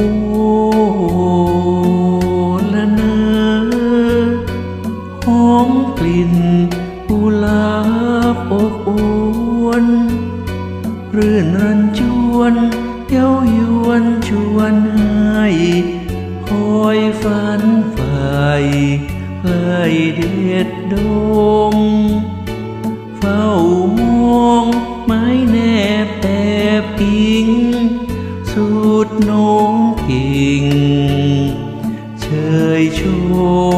โอละเนอหอมกลิ่นกุหาอบอวนรื่นันจวนเย้ายวนชวนให้คอยฝันฝ่ายไล่เด็ดโด สุดนุ่งกิ่ง เชยชุ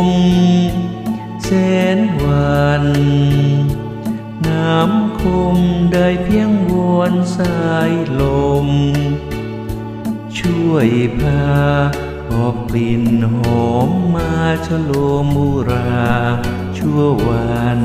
มเสนวัน น้ำคมได้เพียงวนสายลม ช่วยพาหอบกลิ่นหอมมาชโลมบุราชั่ววัน